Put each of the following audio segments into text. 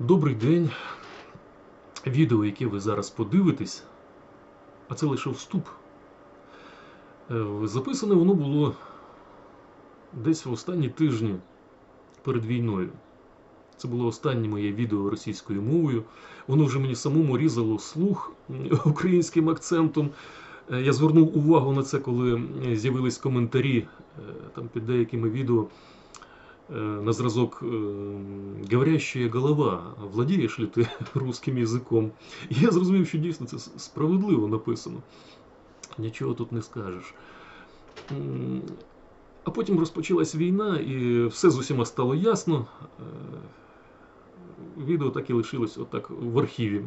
Добрий день. Відео, яке ви зараз подивитесь, а це лише вступ. е, Записане воно було десь в останні тижні перед війною. Це було останнє моє відео російською мовою. Воно вже мені самому різало слух українським акцентом. Е, Я звернув увагу на це, коли з'явились коментарі е, там під деякими відео на зразок е, «Говорящая голова, владієш ли ти русским язиком?» Я зрозумів, що дійсно це справедливо написано. Нічого тут не скажеш. А потім розпочалась війна, і все з усіма стало ясно. Е, Відео так і лишилось отак в архіві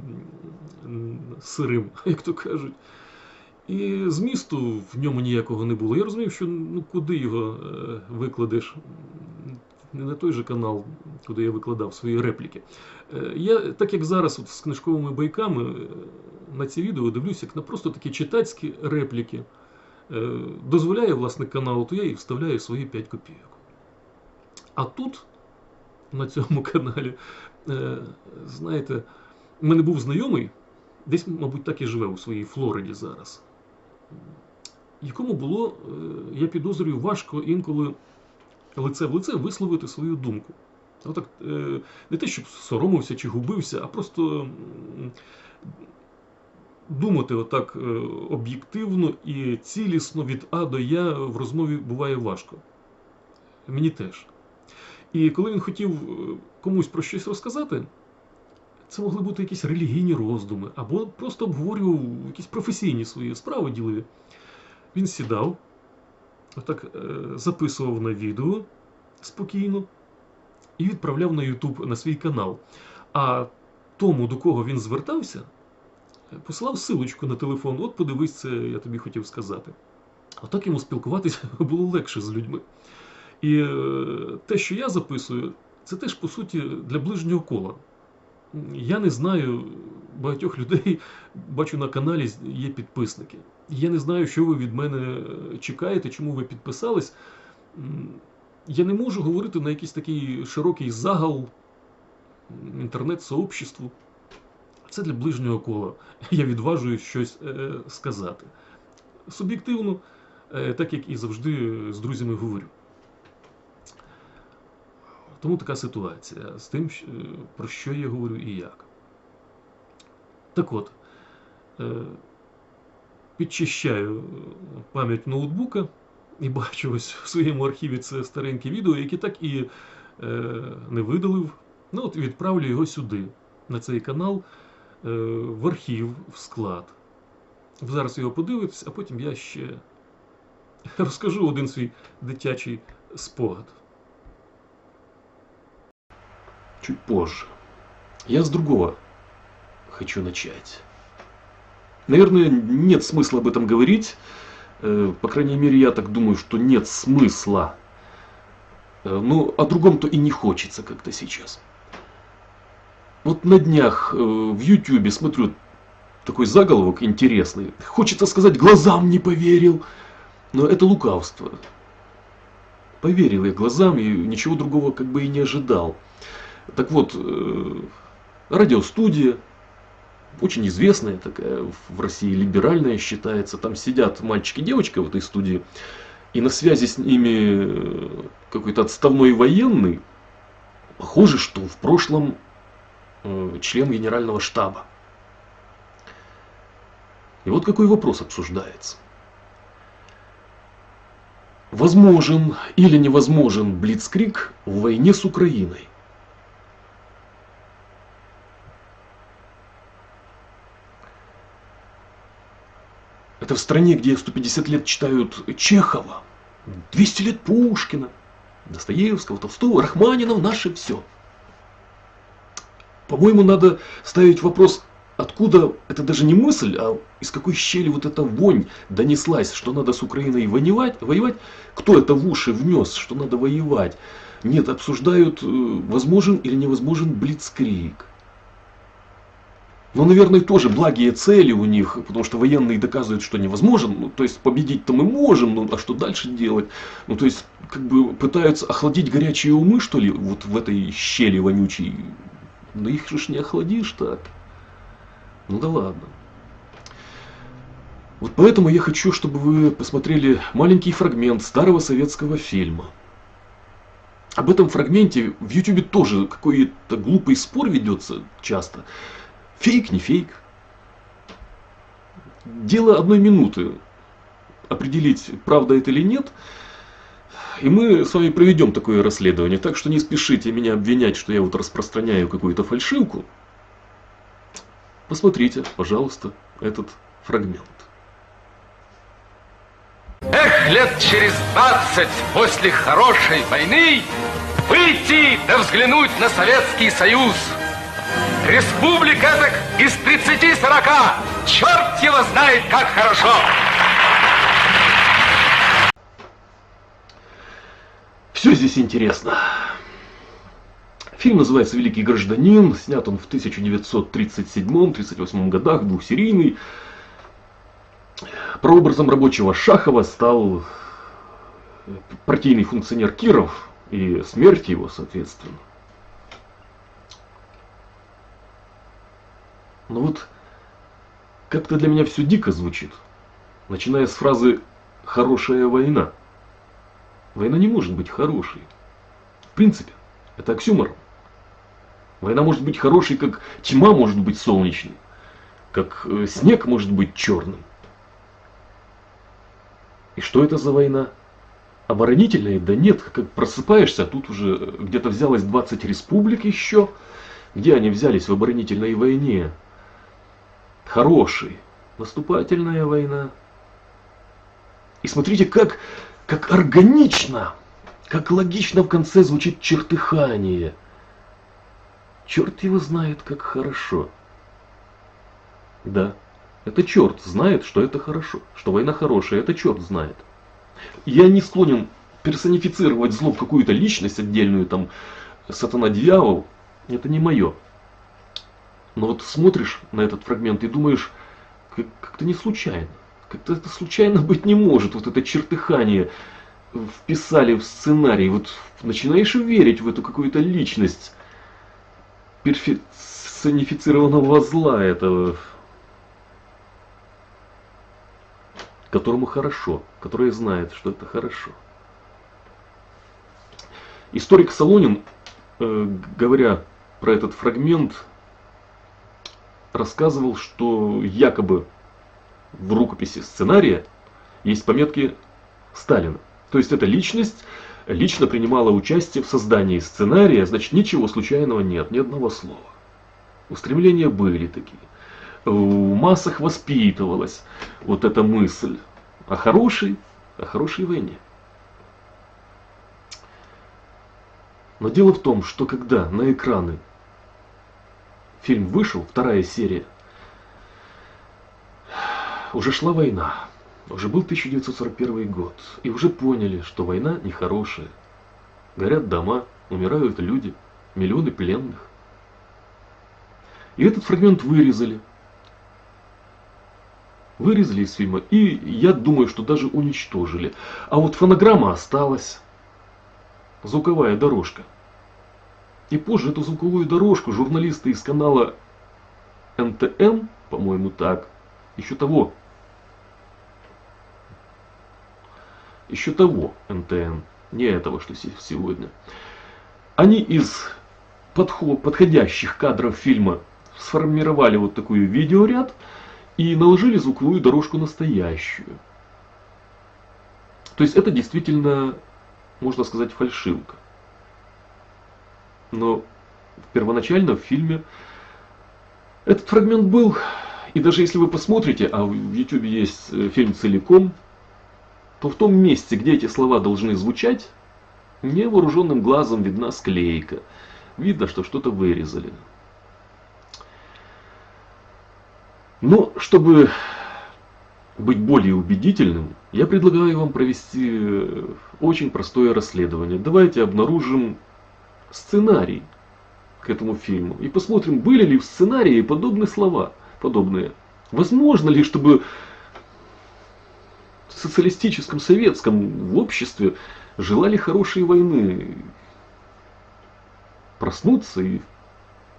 сирим, як то кажуть. І змісту в ньому ніякого не було. Я розумів, що ну куди його викладеш? Не на той же канал, куди я викладав свої репліки. Е, я, так як зараз от з книжковими байками е, на ці відео дивлюся як на просто такі читацькі репліки. Е, дозволяє власник каналу, то я і вставляю свої 5 копійок. А тут, на цьому каналі, знаєте, в мене був знайомий, десь, мабуть, так і живе у своїй Флориді зараз якому було, я підозрюю, важко інколи лице в лице висловити свою думку. Отак, е, не те, щоб соромився чи губився, а просто думати отак е, об'єктивно і цілісно від А до Я в розмові буває важко. Мені теж. І коли він хотів е, комусь про щось розказати, це могли бути якісь релігійні роздуми, або просто обговорював якісь професійні свої справи ділові. Він сідав, отак е, записував на відео спокійно і відправляв на YouTube на свій канал. А тому, до кого він звертався, посилав силочку на телефон. От подивись, це я тобі хотів сказати. Отак йому спілкуватися було легше з людьми. І е, те, що я записую, це теж по суті для ближнього кола. Я не знаю багатьох людей, бачу на каналі є підписники. Я не знаю, що ви від мене е, чекаєте, чому ви підписались. Я не можу говорити на якийсь такий широкий загал інтернет-сообществу. Це для ближнього кола. Я відважуюсь щось е, сказати. Суб'єктивно, е, так як і завжди з друзями говорю. Тому така ситуація з тим, е, про що я говорю і як. Так от, е, підчищаю е, пам'ять ноутбука і бачу ось в своєму архіві це стареньке відео, яке так і е, не видалив. Ну от відправлю його сюди, на цей канал, е, в архів, в склад. Зараз його подивитесь, а потім я ще розкажу один свій дитячий спогад. Чуть позже. Я с другого хочу начать. Наверное, нет смысла об этом говорить. Э, По крайней мере, я так думаю, что нет смысла. Э, Ну, о другом-то и не хочется как-то сейчас. Вот на днях э, в Ютубе смотрю такой заголовок интересный. Хочется сказать, глазам не поверил. Но это лукавство. Поверил я глазам и ничего другого как бы и не ожидал. Так вот, радиостудия, очень известная такая, в России либеральная считается. Там сидят мальчик и девочка в этой студии, и на связи с ними э, какой-то отставной военный, похоже, что в прошлом э, член генерального штаба. И вот какой вопрос обсуждается. Возможен или невозможен Блицкрик в войне с Украиной? Это в стране, где 150 лет читают Чехова, 200 лет Пушкина, Достоевского, Толстого, Рахманинова, наше все. По-моему, надо ставить вопрос, откуда, это даже не мысль, а из какой щели вот эта вонь донеслась, что надо с Украиной воевать, воевать, кто это в уши внес, что надо воевать. Нет, обсуждают, э, возможен или невозможен блицкрик. Но, наверное, тоже благие цели у них, потому что военные доказывают, что невозможен. Ну, то есть победить-то мы можем, ну а что дальше делать? Ну, то есть, как бы пытаются охладить горячие умы, что ли, вот в этой щели вонючей. Но их же не охладишь так. Ну да ладно. Вот поэтому я хочу, чтобы вы посмотрели маленький фрагмент старого советского фильма. Об этом фрагменте в Ютубе тоже какой-то глупый спор ведется часто. Фейк, не фейк. Дело одной минуты определить, правда это или нет. И мы с вами проведем такое расследование. Так что не спешите меня обвинять, что я вот распространяю какую-то фальшивку. Посмотрите, пожалуйста, этот фрагмент. Эх, лет через двадцать после хорошей войны выйти да взглянуть на Советский Союз. Республика так из 30-40. Черт его знает, как хорошо. Все здесь интересно. Фильм называется «Великий гражданин». Снят он в 1937-38 годах, двухсерийный. Прообразом рабочего Шахова стал партийный функционер Киров и смерть его, соответственно. Но вот как-то для меня все дико звучит. Начиная с фразы «хорошая война». Война не может быть хорошей. В принципе, это оксюмор. Война может быть хорошей, как тьма может быть солнечной, как э, снег может быть черным. И что это за война? Оборонительная? Да нет, как просыпаешься, а тут уже где-то взялось 20 республик еще. Где они взялись в оборонительной войне? Хороший. Наступательная война. И смотрите, как как органично, как логично в конце звучит чертыхание. Черт его знает, как хорошо. Да, это черт знает, что это хорошо, что война хорошая, это черт знает. Я не склонен персонифицировать зло в какую-то личность отдельную, там, сатана-дьявол, это не мое. Но вот смотришь на этот фрагмент и думаешь, как-то не случайно. Как-то это случайно быть не может, вот это чертыхание вписали в сценарий, вот начинаешь верить в эту какую-то личность персонифицированного зла этого, которому хорошо, который знает, что это хорошо. Историк Солонин, э, говоря про этот фрагмент, рассказывал, что якобы в рукописи сценария есть пометки Сталина. То есть эта личность лично принимала участие в создании сценария, значит ничего случайного нет, ни одного слова. Устремления были такие. В массах воспитывалась вот эта мысль о хорошей, о хорошей войне. Но дело в том, что когда на экраны фильм вышел, вторая серия, уже шла война. Уже был 1941 год. И уже поняли, что война нехорошая. Горят дома, умирают люди, миллионы пленных. И этот фрагмент вырезали. Вырезали из фильма. И я думаю, что даже уничтожили. А вот фонограмма осталась. Звуковая дорожка. И позже эту звуковую дорожку журналисты из канала НТМ, по-моему так, еще того еще того НТН, не этого, что сегодня. Они из подход, подходящих кадров фильма сформировали вот такой видеоряд и наложили звуковую дорожку настоящую. То есть это действительно, можно сказать, фальшивка. Но первоначально в фильме этот фрагмент был, и даже если вы посмотрите, а в YouTube есть э, фильм целиком, то в том месте, где эти слова должны звучать, невооруженным глазом видна склейка. Видно, что что-то вырезали. Но, чтобы быть более убедительным, я предлагаю вам провести э, очень простое расследование. Давайте обнаружим сценарий к этому фильму и посмотрим, были ли в сценарии подобные слова, подобные. Возможно ли, чтобы социалистическом, советском в обществе желали хорошей войны. Проснуться и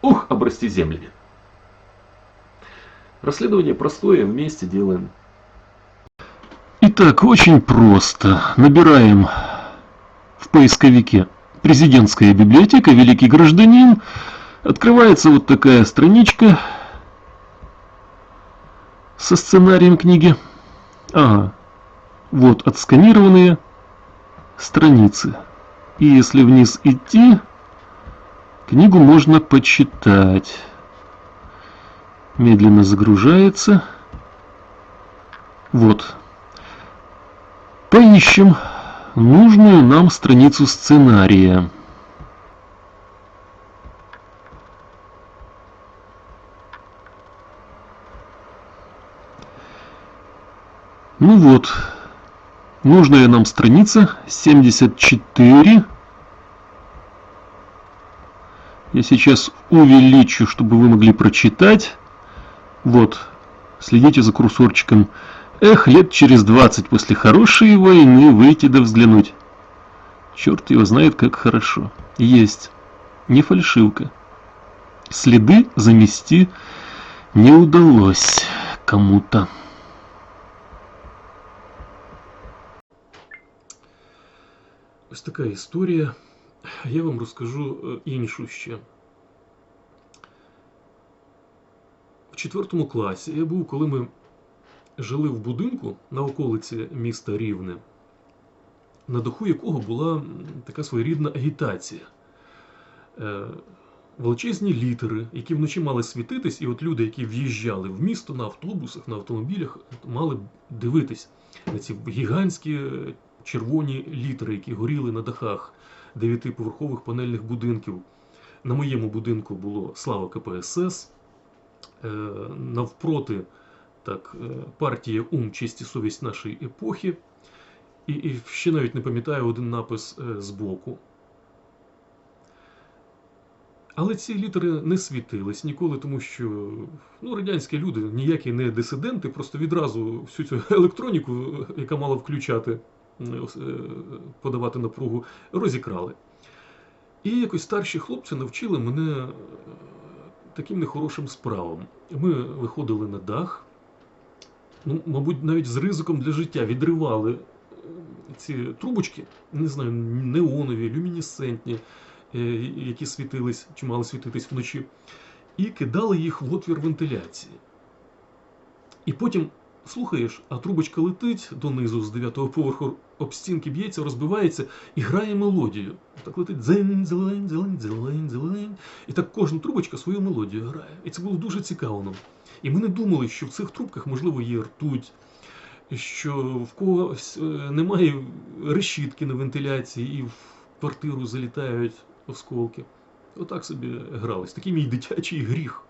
Ох, обрасти землями. Расследование простое, вместе делаем. Итак, очень просто. Набираем в поисковике президентская библиотека, великий гражданин. Открывается вот такая страничка со сценарием книги. Ага, вот отсканированные страницы. И если вниз идти, книгу можно почитать. Медленно загружается. Вот. Поищем нужную нам страницу сценария. Ну вот, нужная нам страница 74. Я сейчас увеличу, чтобы вы могли прочитать. Вот, следите за курсорчиком. Эх, лет через 20 после хорошей войны выйти да взглянуть. Черт его знает, как хорошо. Есть. Не фальшивка. Следы замести не удалось кому-то. Ось така історія. Я вам розкажу е, іншу ще. В четвертому класі я був, коли ми жили в будинку на околиці міста Рівне, на даху якого була така своєрідна агітація. Е, величезні літери, які вночі мали світитись, і от люди, які в'їжджали в місто на автобусах, на автомобілях, мали дивитись на ці гігантські червоні літери, які горіли на дахах дев'ятиповерхових панельних будинків. На моєму будинку було Слава КПСС. Е, навпроти так, е, партія Ум, честь і совість нашої епохи. І, і ще навіть не пам'ятаю один напис е, збоку. Але ці літери не світились ніколи, тому що ну, радянські люди ніякі не дисиденти, просто відразу всю цю електроніку, яка мала включати, подавати напругу, розікрали. І якось старші хлопці навчили мене таким нехорошим справам. Ми виходили на дах, ну, мабуть, навіть з ризиком для життя відривали ці трубочки, не знаю, неонові, люмінесцентні, які світились чи мали світитись вночі, і кидали їх в отвір вентиляції. І потім слухаєш, а трубочка летить донизу з дев'ятого поверху об стінки б'ється, розбивається і грає мелодію. Так летить зелень, зелень, зелень, зелень, зелень. І так кожна трубочка свою мелодію грає. І це було дуже цікаво нам. І ми не думали, що в цих трубках, можливо, є ртуть, що в когось немає решітки на вентиляції і в квартиру залітають осколки. Отак собі грались. Такий мій дитячий гріх.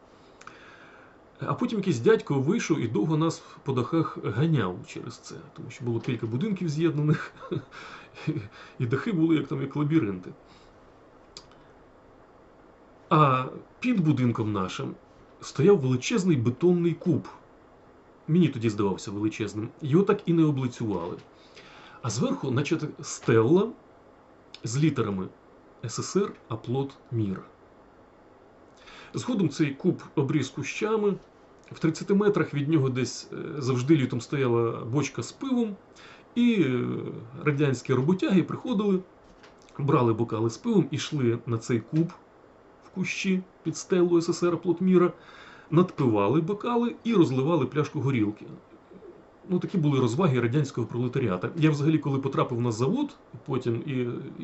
А потім якийсь дядько вийшов і довго нас по дахах ганяв через це, тому що було кілька будинків з'єднаних, і дахи були як там як лабіринти. А під будинком нашим стояв величезний бетонний куб. Мені тоді здавався величезним. Його так і не облицювали. А зверху, наче стелла з літерами СССР, Аплот Мір. Згодом цей куб обріз кущами. В 30 метрах від нього десь е, завжди літом стояла бочка з пивом, і е, радянські роботяги приходили, брали бокали з пивом і йшли на цей куб в кущі під стелу СССР Плотміра, надпивали бокали і розливали пляшку горілки. Ну, Такі були розваги радянського пролетаріата. Я взагалі, коли потрапив на завод, потім і,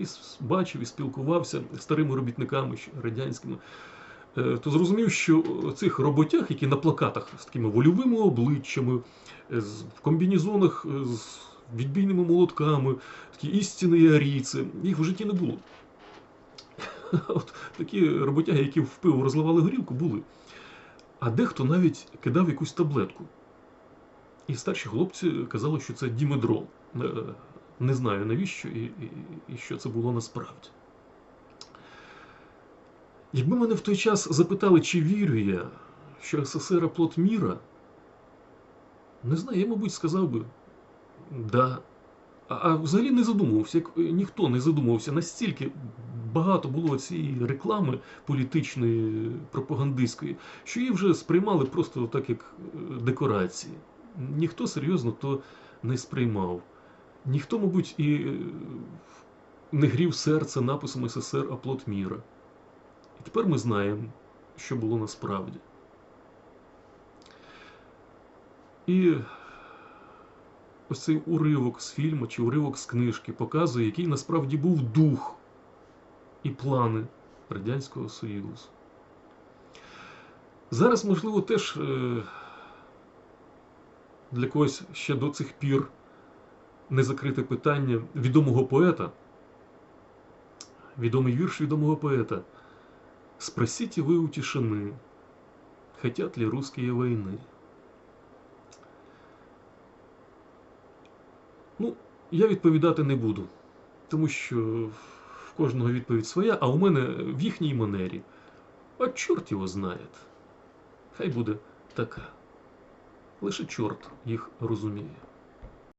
і бачив, і спілкувався з старими робітниками радянськими. Е, то зрозумів, що цих роботяг, які на плакатах з такими вольовими обличчями, е, в комбінезонах е, з відбійними молотками, такі істинні арійці, їх в житті не було. От Такі роботяги, які в пиво розливали горілку, були. А дехто навіть кидав якусь таблетку. І старші хлопці казали, що це дімедрол. Не знаю навіщо і, і, і що це було насправді. Якби мене в той час запитали, чи вірю я, що СССР плод міра, не знаю, я, мабуть, сказав би да. А, а взагалі не задумувався, як ніхто не задумувався, настільки багато було цієї реклами політичної, пропагандистської, що її вже сприймали просто так, як е, декорації. Ніхто серйозно то не сприймав. Ніхто, мабуть, і е, не грів серце написом СССР «Оплот міра». І тепер ми знаємо, що було насправді. І ось цей уривок з фільму чи уривок з книжки показує, який насправді був дух і плани Радянського Союзу. Зараз, можливо, теж е, для когось ще до цих пір не закрите питання відомого поета, відомий вірш відомого поета. Спросите вы у тишины, хотят ли русские войны. Ну, я відповідати не буду, тому що в кожного відповідь своя, а у мене в їхній манері. А чорт його знає. Хай буде така. Лише чорт їх розуміє.